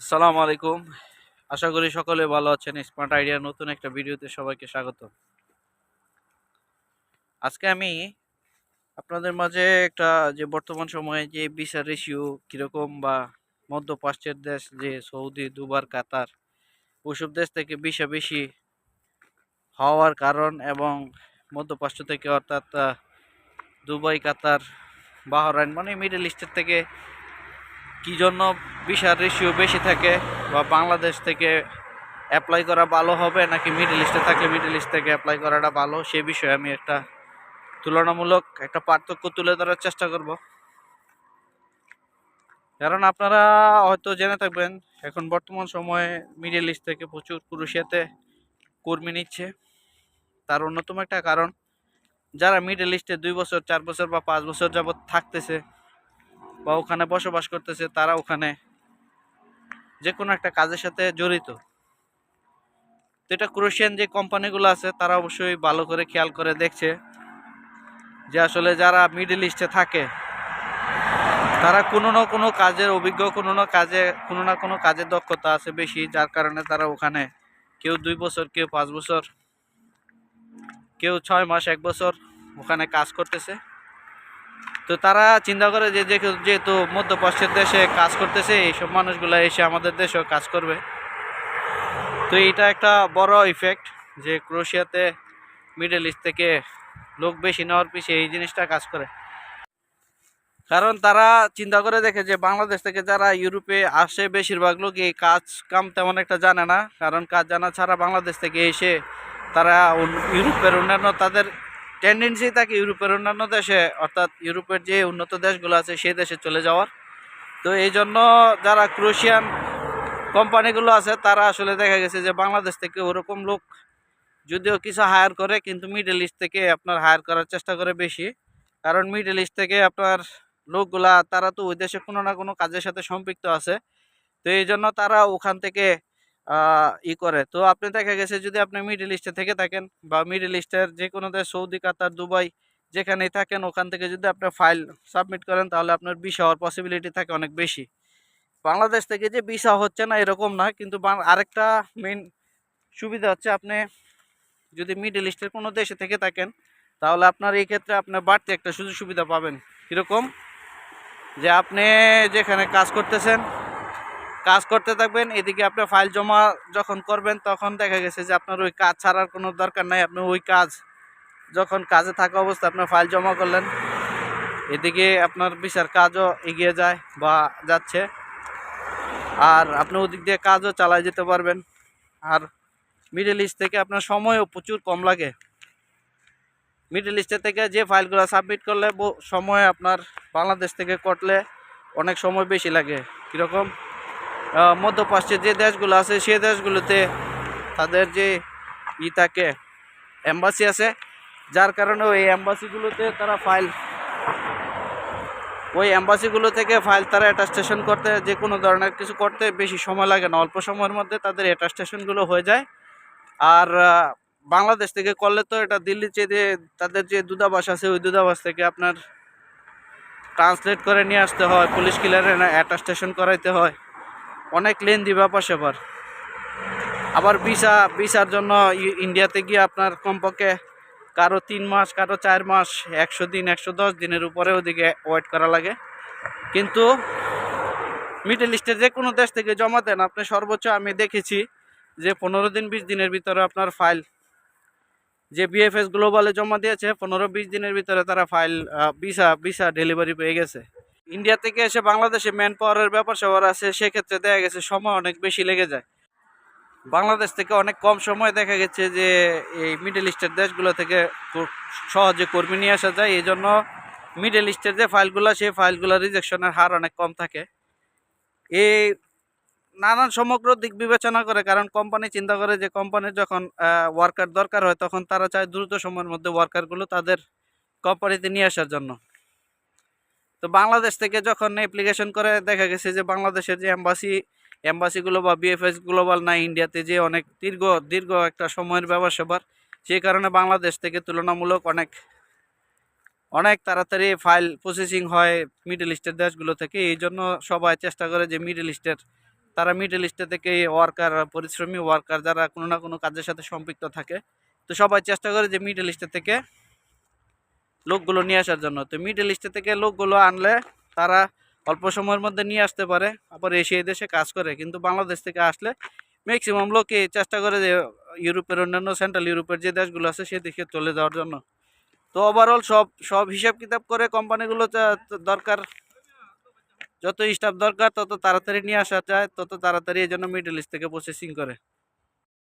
আসসালামু আলাইকুম। আশা করি সকলে ভালো আছেন। স্মার্ট আইডিয়া নতুন একটা ভিডিওতে সবাইকে স্বাগত। আজকে আমি আপনাদের মাঝে একটা যে বর্তমান সময়ে যে ভিসা রেশিও কীরকম বা মধ্যপ্রাচ্যের দেশ যে সৌদি দুবার কাতার, ওইসব দেশ থেকে ভিসা বেশি হওয়ার কারণ এবং মধ্যপ্রাচ্য থেকে অর্থাৎ দুবাই, কাতার, বাহরাইন মানে মিডল ইস্টের থেকে কি জন্য ভিসার রেশিও বেশি থাকে বা বাংলাদেশ থেকে অ্যাপ্লাই করা ভালো হবে নাকি মিডল ইস্টে থাকলে মিডল ইস্ট থেকে অ্যাপ্লাই করাটা ভালো? সে বিষয়ে আমি একটা তুলনামূলক একটা পার্থক্য তুলে ধরার চেষ্টা করব। কারণ আপনারা হয়তো জেনে থাকবেন, এখন বর্তমান সময়ে মিডল ইস্ট থেকে প্রচুর ক্রুশিয়াতে কর্মী নিচ্ছে। তার অন্যতম একটা কারণ, যারা মিডল ইস্টে দুই বছর, চার বছর বা পাঁচ বছর যাবত থাকতেছে বা ওখানে বসবাস করতেছে, তারা ওখানে যে কোনো একটা কাজের সাথে জড়িত। তো এটা ক্রোশিয়ান যে কোম্পানিগুলো আছে, তারা অবশ্যই ভালো করে খেয়াল করে দেখছে যে আসলে যারা মিডল ইস্টে থাকে, তারা কোনো না কোনো কাজের অভিজ্ঞ, কোনো না কাজে, কোনো না কোনো কাজের দক্ষতা আছে বেশি, যার কারণে তারা ওখানে কেউ দুই বছর, কেউ পাঁচ বছর, কেউ ছয় মাস, এক বছর ওখানে কাজ করতেছে। তো তারা চিন্তা করে যে যেহেতু মধ্যপ্রাচ্যের দেশে কাজ করতেছে, এইসব মানুষগুলো এসে আমাদের দেশেও কাজ করবে। তো এটা একটা বড় ইফেক্ট যে ক্রোশিয়াতে মিডল ইস্ট থেকে লোক বেশি নেওয়ার পিছিয়ে এই জিনিসটা কাজ করে। কারণ তারা চিন্তা করে দেখে যে বাংলাদেশ থেকে যারা ইউরোপে আসে বেশিরভাগ লোক এই কাজ কাম তেমন একটা জানে না। কারণ কাজ জানা ছাড়া বাংলাদেশ থেকে এসে তারা ইউরোপের অন্যান্য তাদের টেন্ডেন্সি থাকে ইউরোপের অন্যান্য দেশে, অর্থাৎ ইউরোপের যে উন্নত দেশগুলো আছে, সেই দেশে চলে যাওয়ার। তো এই জন্য যারা ক্রোশিয়ান কোম্পানিগুলো আছে, তারা আসলে দেখা গেছে যে বাংলাদেশ থেকে ওরকম লোক যদিও কিছু হায়ার করে, কিন্তু মিডল ইস্ট থেকে আপনার হায়ার করার চেষ্টা করে বেশি। কারণ মিডল ইস্ট থেকে আপনার লোকগুলা, তারা তো ওই দেশে কোনো না কোনো কাজের সাথে সম্পৃক্ত আছে। তো এই জন্য তারা ওখান থেকে ই করে। তো আপনি দেখা গেছে যদি আপনি মিডল ইস্টে থেকে থাকেন বা মিডল ইস্টের যে কোনো দেশ সৌদি কাতার দুবাই যেখানেই থাকেন, ওখান থেকে যদি আপনি ফাইল সাবমিট করেন, তাহলে আপনার ভিসা হওয়ার পসিবিলিটি থাকে অনেক বেশি। বাংলাদেশ থেকে যে ভিসা হচ্ছে না, এরকম না, কিন্তু আরেকটা মেন সুবিধা হচ্ছে আপনি যদি মিডল ইস্টের কোনো দেশে থেকে থাকেন, তাহলে আপনার এই ক্ষেত্রে আপনার বাড়তি একটা সুযোগ সুবিধা পাবেন। কীরকম? যে আপনি যেখানে কাজ করতেছেন কাজ করতে থাকবেন, এদিকে আপনি ফাইল জমা যখন করবেন, তখন দেখা গেছে যে আপনার ওই কাজ ছাড়ার কোনো দরকার নাই। আপনি ওই কাজ যখন কাজে থাকা অবস্থা আপনার ফাইল জমা করলেন, এদিকে আপনার বিচার কাজও এগিয়ে যায় বা যাচ্ছে। আর আপনি ওদিক দিয়ে কাজও চালাই যেতে পারবেন। আর মিডল ইস্ট থেকে আপনার সময়ও প্রচুর কম লাগে। মিডল ইস্টের থেকে যে ফাইলগুলো সাবমিট করলে সময় আপনার বাংলাদেশ থেকে করলে অনেক সময় বেশি লাগে। কীরকম? মধ্যপ্রাচ্যের যে দেশগুলো আছে, সে দেশগুলোতে তাদের যে ই থাকে অ্যাম্বাসি আছে, যার কারণে ওই অ্যাম্বাসিগুলোতে তারা ফাইল ওই অ্যাম্বাসিগুলো থেকে ফাইল তারা অ্যাটাস্টেশন করতে, যে কোনো ধরনের কিছু করতে বেশি সময় লাগে না। অল্প সময়ের মধ্যে তাদের অ্যাটাস্টেশনগুলো হয়ে যায়। আর বাংলাদেশ থেকে করলে তো এটা দিল্লিতে যে তাদের যে দূতাবাস আছে, ওই দূতাবাস থেকে আপনার ট্রান্সলেট করে নিয়ে আসতে হয়, পুলিশ ক্লিয়ারে অ্যাটাস্টেশন করাইতে হয়। অনেক লেন্দি ব্যাপার স্যাপার আবার ভিসা, ভিসার জন্য ইন্ডিয়াতে গিয়ে আপনার কমপক্ষে কারও তিন মাস, কারও চার মাস, একশো দিন, একশো দশ দিনের উপরে ওদিকে ওয়েট করা লাগে। কিন্তু মিডল ইস্টের যে কোনো দেশ থেকে জমা দেন, আপনি সর্বোচ্চ আমি দেখেছি যে পনেরো দিন, বিশ দিনের ভিতরে আপনার ফাইল যে বিএফএস গ্লোবালে জমা দিয়েছে, পনেরো, বিশ দিনের ভিতরে তারা ফাইল ভিসা ভিসা ডেলিভারি পেয়ে গেছে। ইন্ডিয়া থেকে এসে বাংলাদেশে ম্যান পাওয়ারের ব্যাপার স্যাপার আছে, সেক্ষেত্রে দেখা গেছে সময় অনেক বেশি লেগে যায়। বাংলাদেশ থেকে অনেক কম সময় দেখা গেছে যে এই মিডল ইস্টের দেশগুলো থেকে সহজে কর্মী নিয়ে আসা যায়। এই জন্য মিডল ইস্টের যে ফাইলগুলো সেই ফাইলগুলো রিজেকশনের হার অনেক কম থাকে। এই নানান সমগ্র দিক বিবেচনা করে, কারণ কোম্পানি চিন্তা করে যে কোম্পানির যখন ওয়ার্কার দরকার হয়, তখন তারা চায় দ্রুত সময়ের মধ্যে ওয়ার্কারগুলো তাদের কোম্পানিতে নিয়ে আসার জন্য। তো বাংলাদেশ থেকে যখন অ্যাপ্লিকেশন করে, দেখা গেছে যে বাংলাদেশের যে এম্বাসি এম্বাসিগুলো বা বিএফএস গ্লোবাল না ইন্ডিয়াতে যে অনেক দীর্ঘ দীর্ঘ একটা সময়ের ব্যবহার সেবার, সেই কারণে বাংলাদেশ থেকে তুলনামূলক অনেক অনেক তাড়াতাড়ি ফাইল প্রসেসিং হয় মিডল ইস্টের দেশগুলো থেকে। এই জন্য সবাই চেষ্টা করে যে মিডল ইস্টের তারা মিডল ইস্টে থেকে ওয়ার্কার পরিশ্রমী ওয়ার্কার যারা কোনো না কোনো কাজের সাথে সম্পৃক্ত থাকে, তো সবাই চেষ্টা করে যে মিডল ইস্টে থেকে লোকগুলো নিয়ে আসার জন্য। তো মিডল ইস্টে থেকে লোকগুলো আনলে তারা অল্প সময়ের মধ্যে নিয়ে আসতে পারে, আবার এশিয়া দেশে কাজ করে। কিন্তু বাংলাদেশ থেকে আসলে ম্যাক্সিমাম লোকে চেষ্টা করে যে ইউরোপের অন্যান্য সেন্ট্রাল ইউরোপের যে দেশগুলো আছে সে দিকে চলে যাওয়ার জন্য। তো ওভারঅল সব সব হিসাব কিতাব করে কোম্পানিগুলো দরকার, যত স্টাফ দরকার, তত তাড়াতাড়ি নিয়ে আসা যায়, তত তাড়াতাড়ি এই জন্য মিডল ইস্ট থেকে প্রসেসিং করে।